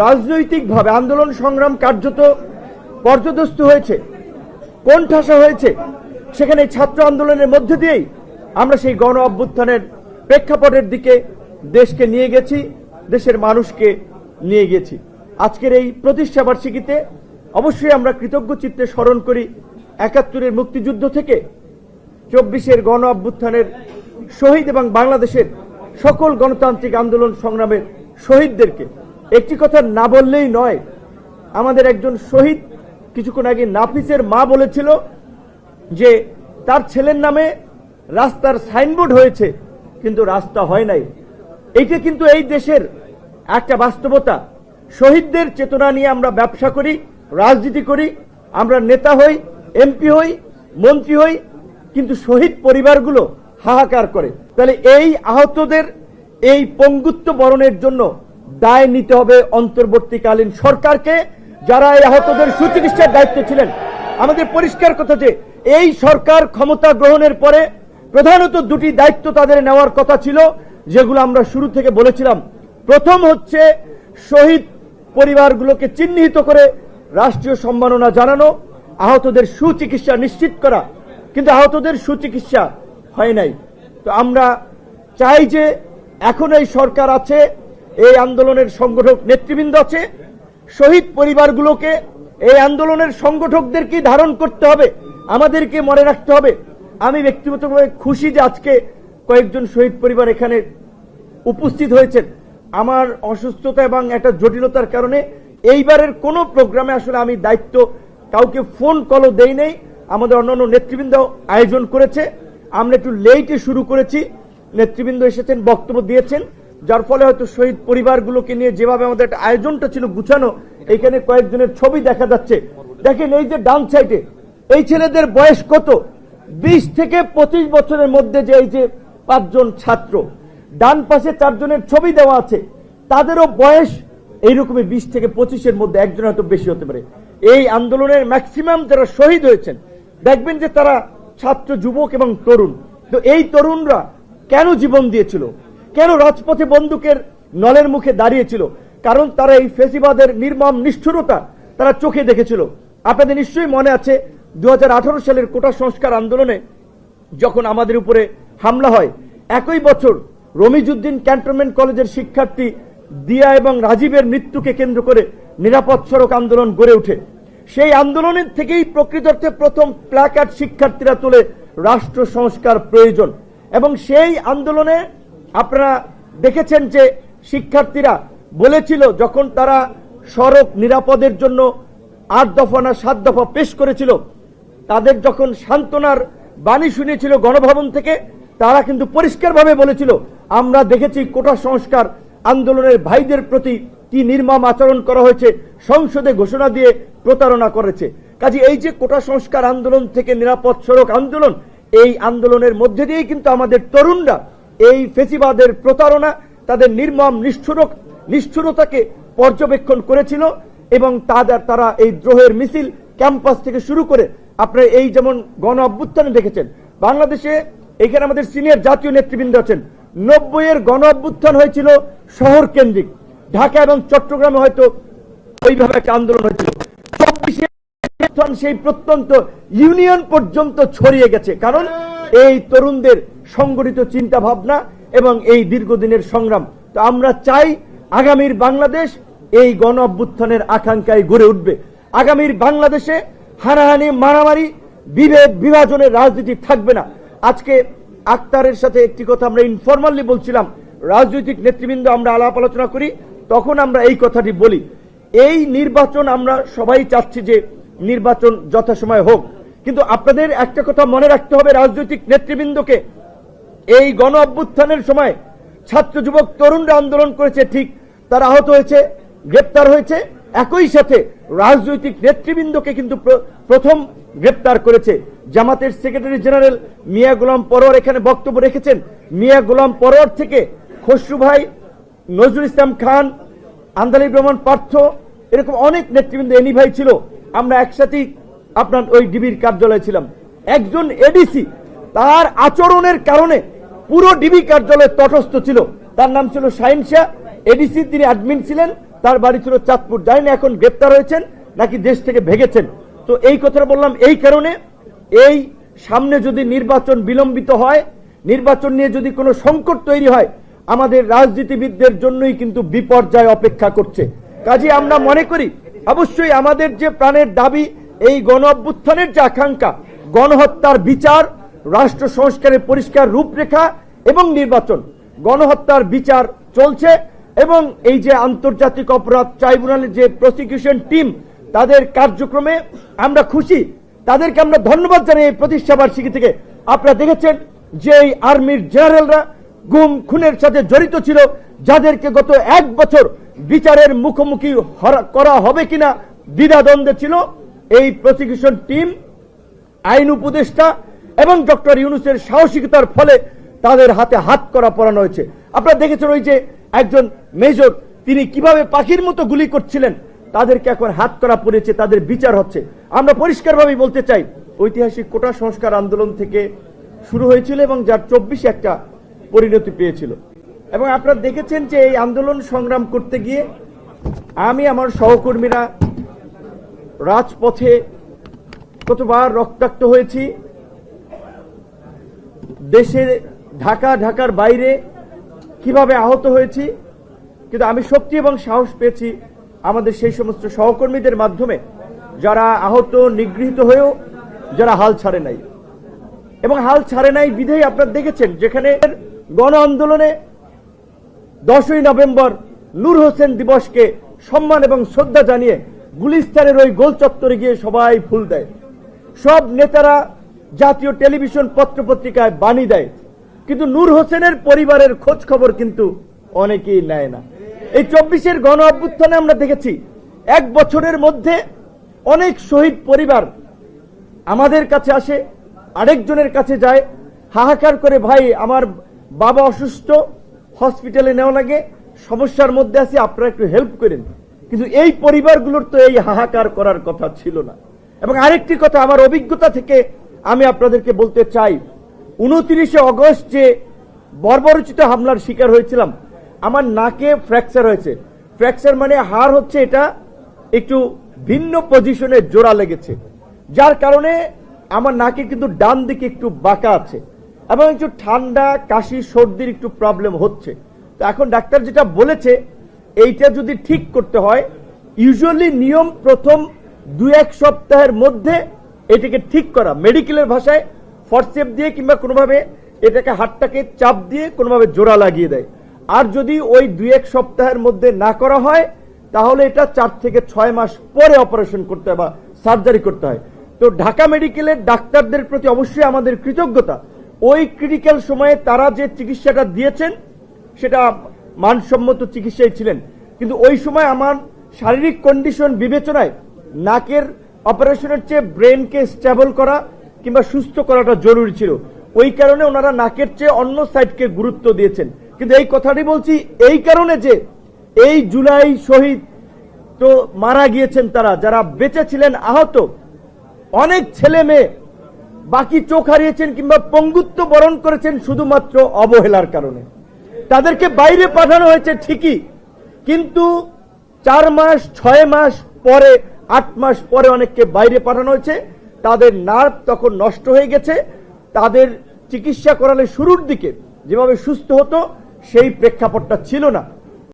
রাজনৈতিকভাবে আন্দোলন সংগ্রাম কার্যত পর্যদস্ত হয়েছে, কোণঠাসা হয়েছে। সেখানে ছাত্র আন্দোলনের মধ্যে দিয়েই আমরা সেই গণ অভ্যুত্থানের প্রেক্ষাপটের দিকে দেশকে নিয়ে গেছি, দেশের মানুষকে নিয়ে গেছি। আজকের এই প্রতিষ্ঠা বার্ষিকীতে অবশ্যই আমরা কৃতজ্ঞ চিত্তে স্মরণ করি একাত্তরের মুক্তিযুদ্ধ থেকে চব্বিশের গণ অভ্যুত্থানের শহীদ এবং বাংলাদেশের সকল গণতান্ত্রিক আন্দোলন সংগ্রামের শহীদদেরকে। একটি কথা না বললেই নয়। আমাদের একজন শহীদ কিছুক্ষণ আগে নাফিসের মা বলেছিল যে, তার ছেলের নামে রাস্তার সাইনবোর্ড হয়েছে, কিন্তু রাস্তা হয় নাই। এইটা কিন্তু এই দেশের একটা বাস্তবতা। শহীদদের চেতনা নিয়ে আমরা ব্যবসা করি, রাজনীতি করি, আমরা নেতা হই, এমপি হই, মন্ত্রী হই, কিন্তু শহীদ পরিবারগুলো হাহাকার করে। তাহলে এই আহতদের এই পঙ্গুত্ব বরণের জন্য দায় নিতে হবে অন্তর্বর্তীকালীন সরকারকে, যারা এই আহতদের সুচিকিৎসার দায়িত্বে ছিলেন। আমাদের পরিষ্কার কথা যে, এই সরকার ক্ষমতা গ্রহণের পরে প্রধানত দুটি দায়িত্ব তাদের নেওয়ার কথা ছিল, যেগুলো আমরা শুরু থেকে বলেছিলাম। প্রথম হচ্ছে শহীদ পরিবারগুলোকে চিহ্নিত করে রাষ্ট্রীয় সম্মাননা জানানো, আহতদের সুচিকিৎসা নিশ্চিত করা। কিন্তু আহতদের সুচিকিৎসা হয় নাই। তো আমরা চাই যে, এখন এই সরকার আছে এই আন্দোলনের সংগঠক নেতৃবৃন্দ আছে। শহীদ পরিবারগুলোকে এই আন্দোলনের সংগঠকদেরকে ধারণ করতে হবে? আমাদেরকে মনে রাখতে হবে। আমি ব্যক্তিগতভাবে খুশি যে আজকে কয়েকজন শহীদ পরিবার এখানে উপস্থিত হয়েছেন। আমার অসুস্থতা এবং একটা জটিলতার কারণে এইবারের কোনো প্রোগ্রামে আসলে আমি দায়িত্ব কাউকে ফোন কলও দেই নেই। আমাদের অন্যান্য নেতৃবৃন্দ আয়োজন করেছে। আমরা একটু লেটে শুরু করেছি। নেতৃবৃন্দ এসেছেন, বক্তব্য দিয়েছেন। যার ফলে হয়তো শহীদ পরিবারগুলোকে নিয়ে যেভাবে আমাদের একটা আয়োজনটা ছিল গুছানো, এখানে কয়েকজনের ছবি দেখা যাচ্ছে। দেখেন এই যে ডান সাইডে, এই ছেলেদের বয়স কত? বিশ থেকে পঁচিশ বছরের মধ্যে যে এই যে পাঁচজন ছাত্র, ডান পাশে চারজনের ছবি দেওয়া আছে। তাদেরও বয়স এইরকমই বিশ থেকে পঁচিশের মধ্যে, একজন হয়তো বেশি হতে পারে। এই আন্দোলনের ম্যাক্সিমাম যারা শহীদ হয়েছেন, দেখবেন যে তারা ছাত্র, যুবক এবং তরুণ। তো এই তরুণরা কেন জীবন দিয়েছিল? কেন রাজপথে বন্দুকের নলের মুখে দাঁড়িয়েছিল? কারণ তারা এই ফেসিবাদের নির্মম নিষ্ঠুরতা তারা চোখে দেখেছিল। আপনাদের নিশ্চয়ই মনে আছে দু হাজার আঠারো সালের কোটা সংস্কার আন্দোলনে যখন আমাদের উপরে হামলা হয়, একই বছর রমিজুদ্দিন ক্যান্টনমেন্ট কলেজের শিক্ষার্থী দিয়া এবং রাজীবের মৃত্যুকে কেন্দ্র করে নিরাপদ সড়ক আন্দোলন গড়ে ওঠে। সেই আন্দোলনের থেকেই প্রকৃত অর্থে প্রথম প্ল্যাকার্ড শিক্ষার্থীরা তুলে রাষ্ট্র সংস্কার প্রয়োজন। এবং সেই আন্দোলনে আপনারা দেখেছেন যে শিক্ষার্থীরা বলেছিল যখন তারা সড়ক নিরাপদের জন্য আট দফা না সাত দফা পেশ করেছিল, তাদের যখন সান্ত্বনার বাণী শুনিয়েছিল গণভবন থেকে, তারা কিন্তু পরিষ্কারভাবে বলেছিল, আমরা দেখেছি কোটা সংস্কার আন্দোলনের ভাইদের প্রতি কি নির্মম আচরণ করা হয়েছে, সংসদে ঘোষণা দিয়ে প্রতারণা করেছে। কাজে এই যে কোটা সংস্কার আন্দোলন থেকে নিরাপদ সড়ক আন্দোলন, এই আন্দোলনের মধ্যে দিয়েই কিন্তু আমাদের তরুণরা এই ফেসিবাদের প্রতারণা তাদের নির্মম নিষ্ঠুরক নিষ্ঠুরতাকে পর্যবেক্ষণ করেছিল এবং তাদের তারা এই দ্রোহের মিছিল ক্যাম্পাস থেকে শুরু করে আপনার এই যেমন গণ অভ্যুত্থানে দেখেছেন, বাংলাদেশে এখানে আমাদের সিনিয়র জাতীয় নেতৃবৃন্দ আছেন। নব্বই এর গণ অভ্যুত্থান হয়েছিল শহর কেন্দ্রিক। ঢাকা এবং চট্টগ্রামে হয়তো ওইভাবে একটা আন্দোলন হয়েছিল। সেই প্রত্যন্ত ইউনিয়ন পর্যন্ত ছড়িয়ে গেছে। কারণ এই তরুণদের সংগঠিত চিন্তা ভাবনা এবং এই দীর্ঘদিনের সংগ্রাম। তো আমরা চাই আগামীর বাংলাদেশ এই গণ অভ্যুত্থানের আকাঙ্ক্ষায় গড়ে উঠবে। আগামীর বাংলাদেশে হানাহানি, মারামারি, বিভেদ, বিভাজনের রাজনীতি থাকবে না। আজকে আক্তারের সাথে একটি কথা আমরা ইনফরমালি বলছিলাম। রাজনৈতিক নেতৃবৃন্দ আমরা আলাপ আলোচনা করি, তখন আমরা এই কথাটি বলি। এই নির্বাচন আমরা সবাই চাচ্ছি যে নির্বাচন যথাসময় হোক। কিন্তু আপনাদের একটা কথা মনে রাখতে হবে রাজনৈতিক নেতৃবৃন্দকে। এই গণ অভ্যুত্থানের সময় ছাত্র যুবক তরুণরা আন্দোলন করেছে, ঠিক তারা আহত হয়েছে, গ্রেপ্তার হয়েছে। একই সাথে রাজনৈতিক নেতৃবৃন্দকে কিন্তু প্র- প্রথম গ্রেপ্তার করেছে। জামাতের সেক্রেটারি জেনারেল মিয়া গোলাম পরোয়ার এখানে বক্তব্য রেখেছেন। মিয়া গোলাম পরোয়ার থেকে খসরু ভাই, নজরুল ইসলাম খান আন্দালি রহমান পার্থ, এরকম অনেক নেতৃবৃন্দ এনি ভাই ছিল। আমরা একসাথেই আপনার ওই ডিবির কার্যালয়ে ছিলাম। একজন এডিসি তার আচরণের কারণে পুরো ডিবি কার্যালয়ে তটস্থ ছিল। তার নাম ছিল শাহিন শাহ। এডিসি তিনি অ্যাডমিন ছিলেন। তার বাড়ি ছিল চাঁদপুর। জানি না এখন গ্রেপ্তার হয়েছেন নাকি দেশ থেকে ভেগেছেন। তো এই কথাটা বললাম এই কারণে, এই সামনে যদি নির্বাচন বিলম্বিত হয়, নির্বাচন নিয়ে যদি কোনো সংকট তৈরি হয়, আমাদের রাজনীতিবিদদের জন্যই কিন্তু বিপর্যয় অপেক্ষা করছে। কাজে আমরা মনে করি, অবশ্যই আমাদের যে প্রাণের দাবি, এই গণ অভ্যুত্থানের যে আকাঙ্ক্ষা, গণহত্যার বিচার, রাষ্ট্র সংস্কারের পরিষ্কার রূপরেখা এবং নির্বাচন। গণহত্যার বিচার চলছে এবং এই যে আন্তর্জাতিক অপরাধ ট্রাইব্যুনালের যে প্রসিকিউশন টিম তাদের কার্যক্রমে আমরা খুশি। তাদেরকে আমরা ধন্যবাদ জানাই এই প্রতিষ্ঠা বার্ষিকী থেকে আপনারা দেখেছেন যে এই আর্মির জেনারেলরা গুম, খুনের সাথে জড়িত ছিল, যাদেরকে গত এক বছর বিচারের মুখোমুখি করা হবে কিনা দ্বিধাদ্বন্দ্বে ছিল। এই প্রসিকিউশন টিম আইন উপদেষ্টা এবং ডক্টর ইউনুসের সাহসিকতার ফলে তাদের হাতে হাত করা পড়ানো হয়েছে। আপনারা দেখেছেন ওই যে একজন মেজর, তিনি কীভাবে পাখির মতো গুলি করছিলেন, তাদেরকে এখন হাত করা পড়েছে, তাদের বিচার হচ্ছে। আমরা পরিষ্কারভাবে বলতে চাই, ঐতিহাসিক কোটা সংস্কার আন্দোলন থেকে শুরু হয়েছিল এবং যার চব্বিশে একটা পরিণতি পেয়েছিল। এবং আপনারা দেখেছেন যে এই আন্দোলন সংগ্রাম করতে গিয়ে আমি, আমার সহকর্মীরা রাজপথে কতবার রক্তাক্ত হয়েছি। দেশের ঢাকা, ঢাকার বাইরে কীভাবে আহত হয়েছি, কিন্তু আমি শক্তি এবং সাহস পেয়েছি আমাদের সেই সমস্ত সহকর্মীদের মাধ্যমে, যারা আহত, নিগৃহীত হয়েও যারা হাল ছাড়ে নাই। এবং হাল ছাড়ে নাই বিধেই আপনারা দেখেছেন, যেখানে গণ আন্দোলনে দশই নভেম্বর নূর হোসেন দিবসকে সম্মান এবং শ্রদ্ধা জানিয়ে গুলিস্তানের ওই গোল চত্বরে গিয়ে সবাই ফুল দেয়। সব নেতারা জাতীয় টেলিভিশন পত্রপত্রিকায় বাণী দেয়। কিন্তু নূর হোসেনের পরিবারের খোঁজ খবর কিন্তু অনেকেই নেয় না। এই চব্বিশের গণ অভ্যুত্থানে আমরা দেখেছি, এক বছরের মধ্যে অনেক শহীদ পরিবার আমাদের কাছে আসে, আরেকজনের কাছে যায়, হাহাকার করে, ভাই, আমার বাবা অসুস্থ, হসপিটালে নেওয়া লাগে, সমস্যার মধ্যে আছি, আপনারা একটু হেল্প করেন। কিন্তু এই পরিবারগুলোর তো এই হাহাকার করার কথা ছিল না। এবং আরেকটি কথা, আমার অভিজ্ঞতা থেকে আমি আপনাদেরকে বলতে চাই উনত্রিশে অগস্ট যে বর্বরচিত হামলার শিকার হয়েছিলাম, আমার নাকে ফ্র্যাকচার হয়েছে। ফ্র্যাকচার মানে হাড় হচ্ছে এটা একটু ভিন্ন পজিশনে জোড়া লেগেছে। যার কারণে আমার নাকে কিন্তু ডান দিকে একটু বাঁকা আছে এবং একটু ঠান্ডা, কাশি, সর্দির একটু প্রবলেম হচ্ছে। তো এখন ডাক্তার যেটা বলেছে, এইটা যদি ঠিক করতে হয় ইউজুয়ালি নিয়ম প্রথম দু এক সপ্তাহের মধ্যে এটাকে ঠিক করা। মেডিকেলের ভাষায় ফরসেপ দিয়ে কিংবা কোনোভাবে এটাকে হাতটাকে চাপ দিয়ে কোনোভাবে জোড়া লাগিয়ে দেয়। আর যদি ওই দুই এক সপ্তাহের মধ্যে না করা হয়, তাহলে এটা চার থেকে ছয় মাস পরে অপারেশন করতে হয় বা সার্জারি করতে হয়। তো ঢাকা মেডিকেলের ডাক্তারদের প্রতি অবশ্যই আমাদের কৃতজ্ঞতা। ওই ক্রিটিক্যাল সময়ে তারা যে চিকিৎসাটা দিয়েছেন, সেটা মানসম্মত চিকিৎসায় ছিলেন। কিন্তু ওই সময় আমার শারীরিক কন্ডিশন বিবেচনায় নাকের অপারেশনের চেয়ে ব্রেনকে স্টেবল করা কিংবা সুস্থ করাটা জরুরি ছিল। ওই কারণে ওনারা নাকের চেয়ে অন্য সাইডকে গুরুত্ব দিয়েছেন। কিন্তু এই কথাটি বলছি এই কারণে যে এই জুলাই শহীদ তো মারা গিয়েছেন তারা, যারা বেঁচে ছিলেন আহত। অনেক ছেলে মেয়ে বাকি চোখ হারিয়েছেন কিংবা পঙ্গুত্ব বরণ করেছেন শুধুমাত্র অবহেলার কারণে। তাদেরকে বাইরে পাঠানো হয়েছে ঠিকই, কিন্তু চার মাস, ছয় মাস পরে, আট মাস পরে অনেককে বাইরে পাঠানো হয়েছে। তাদের নার্ভ তখন নষ্ট হয়ে গেছে, তাদের চিকিৎসা করালে শুরুর দিকে যেভাবে সুস্থ হতো, সেই প্রেক্ষাপটটা ছিল না।